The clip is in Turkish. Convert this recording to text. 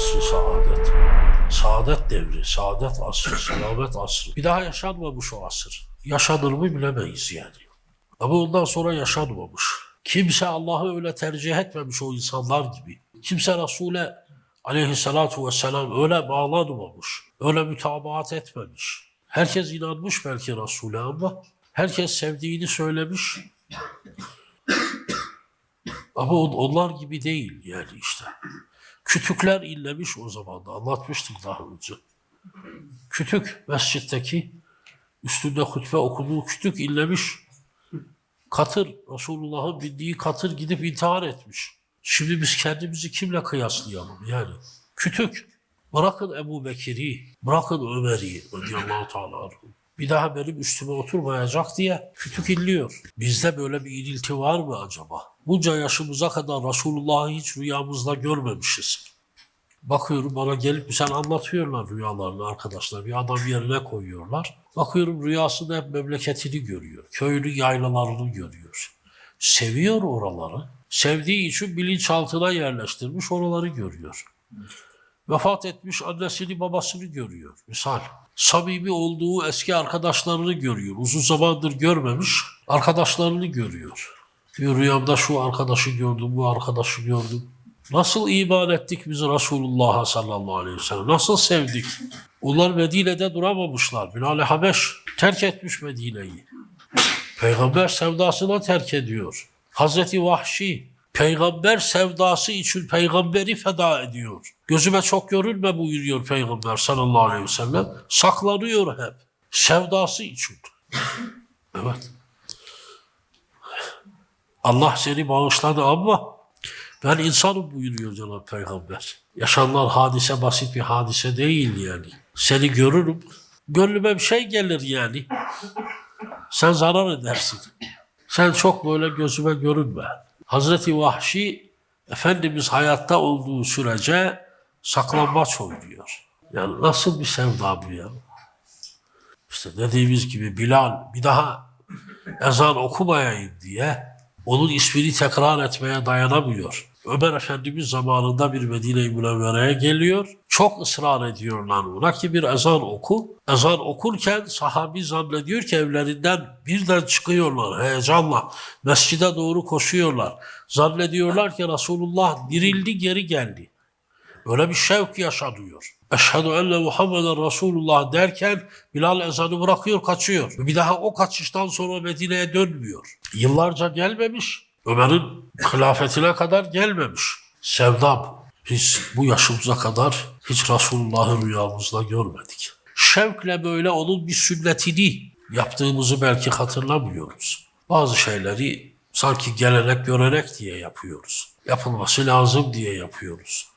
asrı saadet. Saadet devri, saadet asrı, selamet asrı. Bir daha yaşanmamış o asır. Yaşanır mı bilemeyiz yani. Ama ondan sonra yaşanmamış. Kimse Allah'ı öyle tercih etmemiş o insanlar gibi. Kimse Resul'e aleyhissalatu vesselam öyle bağlanmamış. Öyle mütabaat etmemiş. Herkes inanmış belki Resul'e ama herkes sevdiğini söylemiş. Ama on- onlar gibi değil yani işte. Kütükler inlemiş o zaman da anlatmıştık daha önce. Kütük mescitteki üstünde hutbe okuduğu kütük inlemiş. Katır, Resulullah'ın bindiği katır gidip intihar etmiş. Şimdi biz kendimizi kimle kıyaslayalım yani? Kütük. Bırakın Ebu Bekir'i, bırakın Ömer'i radıyallahu teala. Bir daha benim üstüme oturmayacak diye kütük inliyor. Bizde böyle bir inilti var mı acaba? Bunca yaşımıza kadar Resulullah'ı hiç rüyamızda görmemişiz. Bakıyorum bana gelip sen anlatıyorlar rüyalarını arkadaşlar. Bir adam yerine koyuyorlar. Bakıyorum rüyasında hep memleketini görüyor. Köyünün yaylalarını görüyor. Seviyor oraları. Sevdiği için bilinçaltına yerleştirmiş oraları görüyor. Vefat etmiş annesini babasını görüyor. Misal. Samimi olduğu eski arkadaşlarını görüyor. Uzun zamandır görmemiş arkadaşlarını görüyor. Rüyamda şu arkadaşı gördüm, bu arkadaşı gördüm. Nasıl iman ettik biz Resulullah'a sallallahu aleyhi ve sellem? Nasıl sevdik? Onlar Medine'de duramamışlar. Bilal-i Habeş terk etmiş Medine'yi. Peygamber sevdasına terk ediyor. Hazreti Vahşi peygamber sevdası için peygamberi feda ediyor. Gözüme çok görünme buyuruyor peygamber sallallahu aleyhi ve sellem. Saklanıyor hep. Sevdası için. Evet. Allah seni bağışladı ama ben insanım buyuruyor Cenab-ı Peygamber. Yaşanan hadise basit bir hadise değil yani. Seni görürüm, gönlüme bir şey gelir yani. Sen zarar edersin. Sen çok böyle gözüme görünme. Hazreti Vahşi Efendimiz hayatta olduğu sürece saklambaç oynuyor. Yani nasıl bir sevda bu ya? İşte dediğimiz gibi Bilal bir daha ezan okumayayım diye onun ismini tekrar etmeye dayanamıyor. Ömer Efendimiz zamanında bir Medine-i Münevvere'ye geliyor. Çok ısrar ediyorlar ona ki bir ezan oku. Ezan okurken sahabi zannediyor ki evlerinden birden çıkıyorlar heyecanla. Mescide doğru koşuyorlar. Zannediyorlar ki Resulullah dirildi geri geldi. Öyle bir şevk yaşanıyor. Eşhedü enne Muhammeden Resulullah derken Bilal ezanı bırakıyor kaçıyor. Bir daha o kaçıştan sonra Medine'ye dönmüyor. Yıllarca gelmemiş. Ömer'in hilafetine kadar gelmemiş. Sevdam. Biz bu yaşımıza kadar hiç Resulullah'ı rüyamızda görmedik. Şevkle böyle onun bir sünnetini yaptığımızı belki hatırlamıyoruz. Bazı şeyleri sanki gelenek görenek diye yapıyoruz. Yapılması lazım diye yapıyoruz.